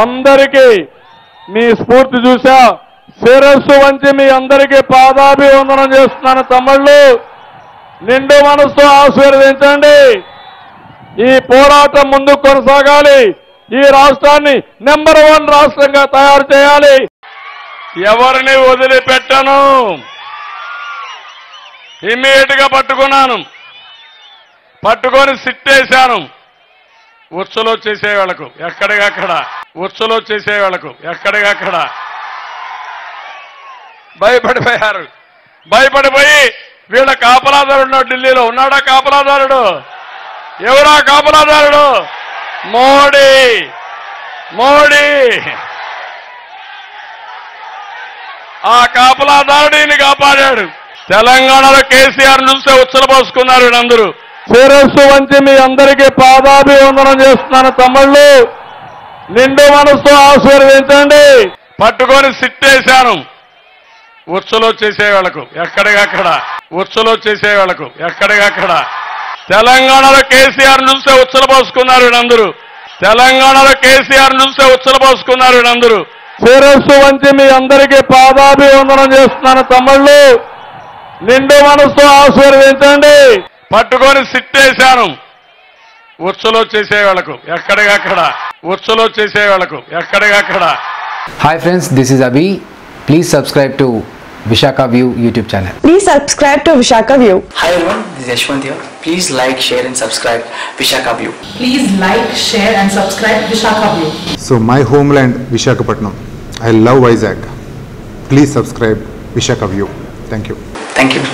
అందరికీ మీ స్ఫూర్తి చూసా. శిరస్సు వంచి మీ అందరికీ పాదాభివందనం చేస్తున్నాను తమ్ముళ్ళు. నిండు మనస్సు ఆశీర్వదించండి. ఈ పోరాటం ముందుకు కొనసాగాలి. ఈ రాష్ట్రాన్ని నెంబర్ వన్ రాష్ట్రంగా తయారు చేయాలి. ఎవరిని వదిలిపెట్టను? ఇమ్మీడియట్గా పట్టుకున్నాను. పట్టుకొని సిట్టేశాను. ఉచ్చులో చేసేవాళ్ళకు ఎక్కడికక్కడ. ఉచ్చులో చేసేవాళ్ళకు ఎక్కడికక్కడ. భయపడిపోయారు. భయపడిపోయి వీళ్ళ కాపలాదారుడు ఉన్నాడు ఢిల్లీలో. ఉన్నాడా కాపలాదారుడు? ఎవరా కాపలాదారుడు? మోడీ. మోడీ. ఆ కాపలాదారుడిని కాపాడాడు. తెలంగాణలో కేసీఆర్ చూస్తే ఉచ్చల పోసుకున్నారు వీళ్ళందరూ. శిరస్సు వంచి మీ అందరికీ పాదాభివందనం చేస్తున్నాను తమ్ముళ్ళు. నిండు మనసుతో ఆశీర్వదించండి. పట్టుకొని సిట్టేశాను. ఉచ్చులో చేసేవాళ్ళకు ఎక్కడికక్కడ. ఉచ్చులో చేసేవాళ్ళకు ఎక్కడికక్కడ. తెలంగాణలో కేసీఆర్ చూస్తే ఉచ్చల పోసుకున్నారు వీళ్ళందరూ. తెలంగాణలో కేసీఆర్ చూస్తే ఉచ్చల పోసుకున్నారు వీళ్ళందరూ. శిరస్సు వంచి మీ అందరికీ పాదాభివందనం చేస్తున్నాను తమ్ముళ్ళు. నిండు మనసుతో ఆశీర్వదించండి. పట్టుకొని సిట్టేశాను. ఉచ్చులో చేసేవాళ్ళకు ఎక్కడికక్కడ ఉచ్చులో చేసేవాళ్ళకు ఎక్కడికక్కడ Hi friends, this is Abhi. Please subscribe to Vishaka View YouTube channel. Please subscribe to Vishaka View. Hi everyone, this is Yashwant here. Please like, share and subscribe Vishaka View. Please like, share and subscribe Vishaka View. So my homeland Vishakhapatnam. I love Vizag. Please subscribe Vishaka View. Thank you. Thank you.